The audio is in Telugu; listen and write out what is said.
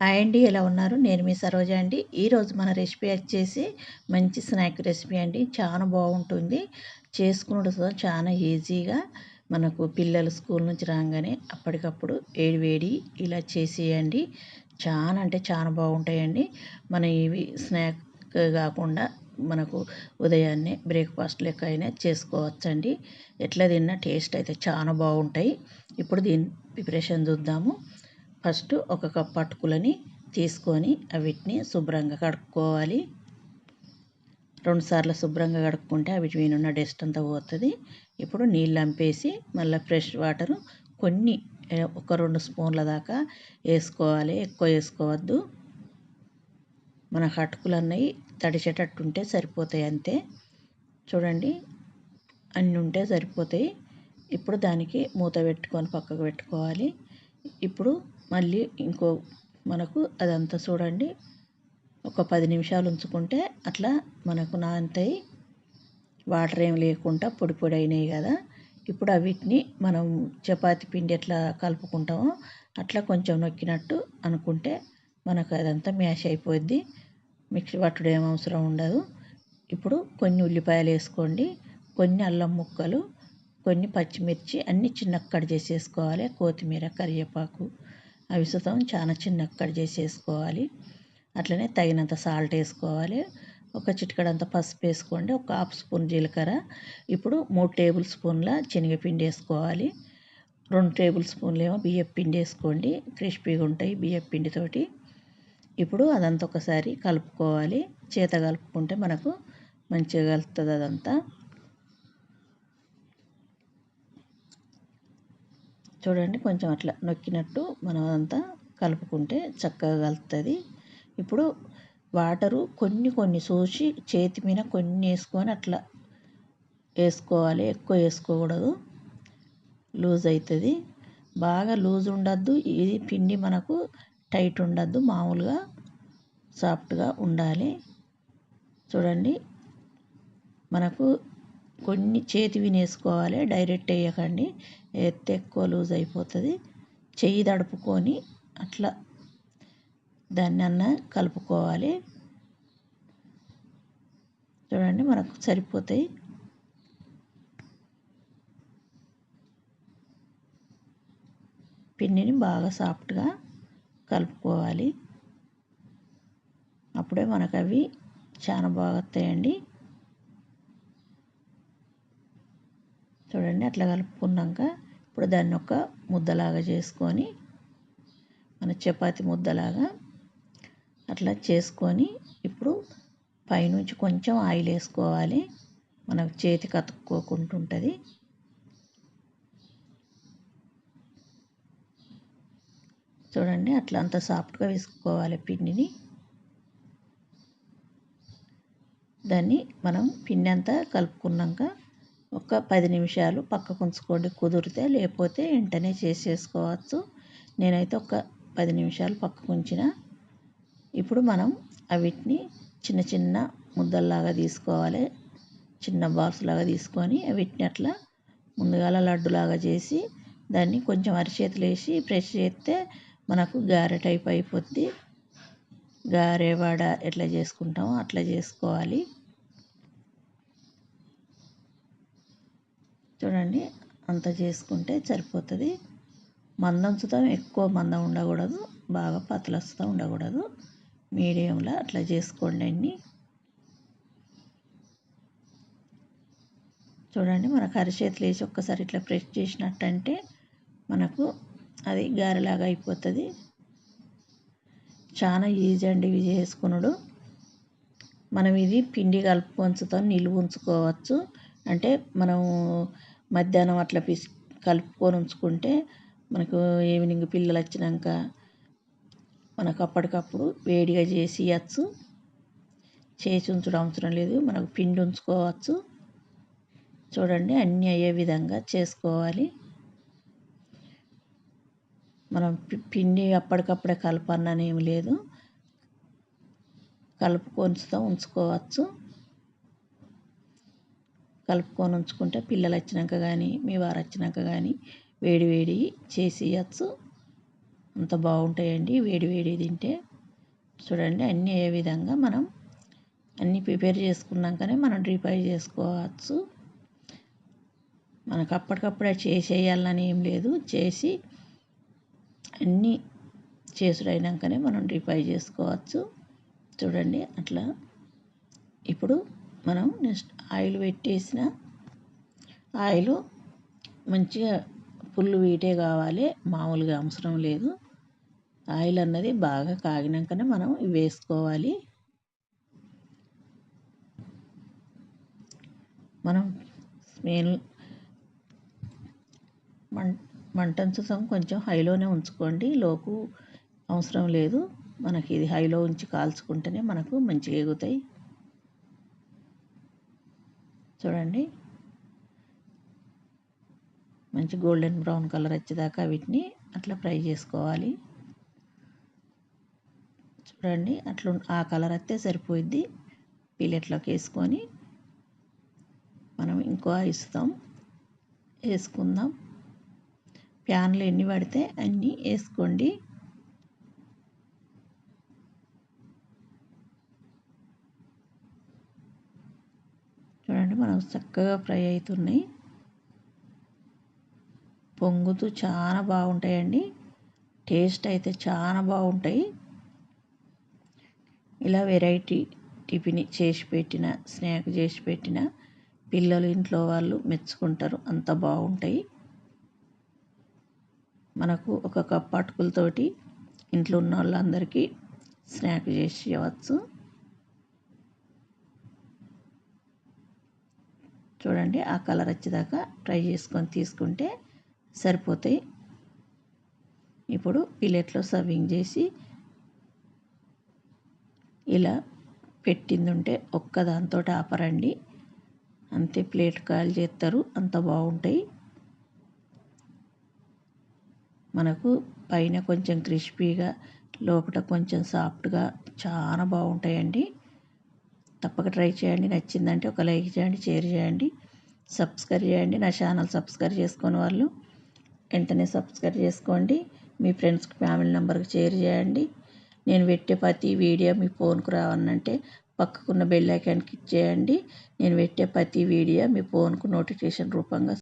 హాయ్ అండి ఎలా ఉన్నారు? నేను మీ సరోజ అండి. ఈరోజు మన రెసిపీ వచ్చేసి మంచి స్నాక్ రెసిపీ అండి. చాలా బాగుంటుంది. చేసుకున్నది చాలా ఈజీగా మనకు పిల్లలు స్కూల్ నుంచి రాగానే అప్పటికప్పుడు వేడి వేడి ఇలా చేసేయండి. చాలా అంటే చాలా బాగుంటాయండి. మన ఇవి స్నాక్ కాకుండా మనకు ఉదయాన్నే బ్రేక్ఫాస్ట్ లెక్క అయినా చేసుకోవచ్చండి. ఎట్లా తిన్నా టేస్ట్ అయితే చాలా బాగుంటాయి. ఇప్పుడు దీని ప్రిపరేషన్ చూద్దాము. ఫస్ట్ ఒక కప్ అటుకులని తీసుకొని వీటిని శుభ్రంగా కడుక్కోవాలి. రెండుసార్లు శుభ్రంగా కడుక్కుంటే వీటి మీనున్న డస్ట్ అంతా పోతుంది. ఇప్పుడు నీళ్ళు అంపేసి మళ్ళీ ఫ్రెష్ వాటర్ కొన్ని ఒక రెండు స్పూన్ల దాకా వేసుకోవాలి. ఎక్కువ వేసుకోవద్దు. మన అటుకులు అన్నవి తడిచేటట్టు ఉంటే సరిపోతాయి అంతే. చూడండి అన్నీ ఉంటే సరిపోతాయి. ఇప్పుడు దానికి మూత పెట్టుకొని పక్కకు పెట్టుకోవాలి. ఇప్పుడు మళ్ళీ ఇంకో మనకు అదంతా చూడండి. ఒక పది నిమిషాలు ఉంచుకుంటే అట్లా మనకు నాంతాయి వాటర్ ఏం లేకుండా పొడి పొడి అయినాయి కదా. ఇప్పుడు వీటిని మనం చపాతి పిండి ఎట్లా కలుపుకుంటామో అట్లా కొంచెం నొక్కినట్టు అనుకుంటే మనకు అదంతా మ్యాష్ అయిపోద్ది. మిక్సీ పట్టుడు ఏం అవసరం ఉండదు. ఇప్పుడు కొన్ని ఉల్లిపాయలు వేసుకోండి. కొన్ని అల్లం ముక్కలు కొన్ని పచ్చిమిర్చి అన్నీ చిన్న కట్ చేసేసుకోవాలి. కొత్తిమీర కరివేపాకు అవి సుతం చాలా చిన్న కట్ చేసేసుకోవాలి. అట్లనే తగినంత సాల్ట్ వేసుకోవాలి. ఒక చిటికడంత పసుపు వేసుకోండి. ఒక హాఫ్ స్పూన్ జీలకర్ర. ఇప్పుడు మూడు టేబుల్ స్పూన్ల శనగపిండి వేసుకోవాలి. రెండు టేబుల్ స్పూన్లు ఏమో బియ్యం పిండి వేసుకోండి. క్రిస్పీగా ఉంటాయి బియ్యం పిండితోటి. ఇప్పుడు అదంతా ఒకసారి కలుపుకోవాలి. చేత కలుపుకుంటే మనకు మంచిగా కలుపుతుంది అదంతా. చూడండి కొంచెం అట్లా నొక్కినట్టు మనం అంతా కలుపుకుంటే చక్కగా కలుపుతుంది ఇప్పుడు వాటరు కొన్ని కొన్ని చూసి చేతి మీద కొన్ని వేసుకొని అట్లా వేసుకోవాలి. ఎక్కువ వేసుకోకూడదు. లూజ్ అవుతుంది బాగా లూజ్ ఉండద్దు. ఇది పిండి మనకు టైట్ ఉండద్దు. మామూలుగా సాఫ్ట్గా ఉండాలి. చూడండి మనకు కొన్ని చేతి వినేసుకోవాలి డైరెక్ట్ వేయకండి. ఎత్తే ఎక్కువ లూజ్ అయిపోతుంది. చెయ్యి తడుపుకొని అట్లా దాన్ని అన్న కలుపుకోవాలి. చూడండి మనకు సరిపోతాయి. పిండిని బాగా సాఫ్ట్గా కలుపుకోవాలి. అప్పుడే మనకు అవి చాలా బాగా వస్తాయండి. చూడండి అట్లా కలుపుకున్నాక ఇప్పుడు దాన్ని ఒక ముద్దలాగా చేసుకొని మన చపాతి ముద్దలాగా అట్లా చేసుకొని ఇప్పుడు పైనుంచి కొంచెం ఆయిల్ వేసుకోవాలి. మనకు చేతికి అతుక్కోకుంటుంటుంది చూడండి అట్లా అంత సాఫ్ట్గా వేసుకోవాలి పిండిని. దాన్ని మనం పిండి అంతా కలుపుకున్నాక ఒక పది నిమిషాలు పక్కకు ఉంచుకోండి. కుదిరితే లేకపోతే వెంటనే చేసేసుకోవచ్చు. నేనైతే ఒక పది నిమిషాలు పక్కకు ఉంచిన. ఇప్పుడు మనం అవిటిని చిన్న చిన్న ముద్దల్లాగా తీసుకోవాలి. చిన్న బాల్స్ లాగా తీసుకొని వీటిని అట్లా ముందుగాల లడ్డులాగా చేసి దాన్ని కొంచెం అరిచేతులు వేసి ప్రెస్ చేస్తే మనకు గారె టైప్ అయిపోద్ది. గారె వడ ఎట్లా చేసుకుంటామో అట్లా చేసుకోవాలి. చూడండి. అంత చేసుకుంటే సరిపోతుంది. మందంచుతో ఎక్కువ మందం ఉండకూడదు. బాగా పతలస్తూ ఉండకూడదు. మీడియంలో అట్లా చేసుకోండి అన్ని. చూడండి మనకు అరిచేతులు వేసి ఒక్కసారి ఇట్లా ప్రెస్ చేసినట్టంటే మనకు అది గారెలాగా అయిపోతుంది. చాలా ఈజీ అండి ఇవి చేసుకున్నాడు మనం ఇది పిండి కలుపు కలుపుకొంచుతో నిలువ ఉంచుకోవచ్చు. అంటే మనము మధ్యాహ్నం అట్లా పిసి కలుపుకొని ఉంచుకుంటే మనకు ఈవినింగ్ పిల్లలు వచ్చినాక మనకు అప్పటికప్పుడు వేడిగా చేసి ఇవ్వచ్చు చేసి ఉంచడం అవసరం లేదు. మనకు పిండి ఉంచుకోవచ్చు. చూడండి అన్నీ అయ్యే విధంగా చేసుకోవాలి. మనం పిండి అప్పటికప్పుడే కలపన్నని ఏమి లేదు. కలుపుకొని ఉంచుకోవచ్చు. కలుపుకొని ఉంచుకుంటే పిల్లలు వచ్చినాక కానీ మీ వారు వచ్చినాక కానీ వేడి వేడి చేసి ఇవ్వచ్చు అంత బాగుంటాయండి. వేడి వేడి తింటే చూడండి అన్నీ ఏ విధంగా మనం అన్నీ ప్రిపేర్ చేసుకున్నాకనే మనం డ్రీపై చేసుకోవచ్చు. మనకు అప్పటికప్పుడే చేసేయాలని ఏం లేదు. చేసి అన్నీ చేసుడైనాకనే మనం డ్రీపై చేసుకోవచ్చు. చూడండి అట్లా. ఇప్పుడు మనం నెక్స్ట్ ఆయిల్ పెట్టేసిన ఆయిల్ మంచిగా ఫుల్ వీటే కావాలి. మామూలుగా అవసరం లేదు. ఆయిల్ అన్నది బాగా కాగినాకనే మనం వేసుకోవాలి. మనం మెయిన్ మం చూసాం. కొంచెం హైలోనే ఉంచుకోండి. లోకు అవసరం లేదు. మనకి ఇది హైలో ఉంచి కాల్చుకుంటేనే మనకు మంచిగా ఎగుతాయి. చూడండి. మంచి గోల్డెన్ బ్రౌన్ కలర్ వచ్చేదాకా వీటిని అట్లా ఫ్రై చేసుకోవాలి. చూడండి అట్లా ఆ కలర్ వస్తే సరిపోయిద్ది. పిల్లెట్లోకి వేసుకొని మనం ఇంకో ఇస్తాం వేసుకుందాం. ప్యాన్లు ఎన్ని పడితే అన్నీ వేసుకోండి. చూడండి మనం చక్కగా ఫ్రై అవుతున్నాయి పొంగుతూ చాలా బాగుంటాయండి. టేస్ట్ అయితే చాలా బాగుంటాయి. ఇలా వెరైటీ టిఫిన్ చేసి పెట్టిన స్నాక్ చేసి పెట్టిన పిల్లలు ఇంట్లో వాళ్ళు మెచ్చుకుంటారు. అంత బాగుంటాయి. మనకు ఒక కప్పు అటుకులతోటి ఇంట్లో ఉన్న వాళ్ళందరికీ స్నాక్ చేసి ఇవ్వచ్చు. చూడండి ఆ కలర్ వచ్చేదాకా ట్రై చేసుకొని తీసుకుంటే సరిపోతాయి. ఇప్పుడు ప్లేట్లో సర్వింగ్ చేసి ఇలా పెట్టింది ఉంటే ఒక్కదాంతో ఆపరండి అంతే ప్లేట్ కాల్ చేస్తారు అంత బాగుంటాయి. మనకు పైన కొంచెం క్రిస్పీగా లోపల కొంచెం సాఫ్ట్గా చాలా బాగుంటాయండి. తప్పక ట్రై చేయండి. నచ్చిందంటే ఒక లైక్ చేయండి షేర్ చేయండి. సబ్స్క్రైబ్ చేయండి. నా ఛానల్ సబ్స్క్రైబ్ చేసుకుని వాళ్ళు వెంటనే సబ్స్క్రైబ్ చేసుకోండి. మీ ఫ్రెండ్స్కి ఫ్యామిలీ నెంబర్కి షేర్ చేయండి. నేను పెట్టే ప్రతి వీడియో మీ ఫోన్కు రావాలంటే పక్కకున్న బెల్ ఐకాన్ క్లిక్ చేయండి. నేను పెట్టే ప్రతి వీడియో మీ ఫోన్కు నోటిఫికేషన్ రూపంగా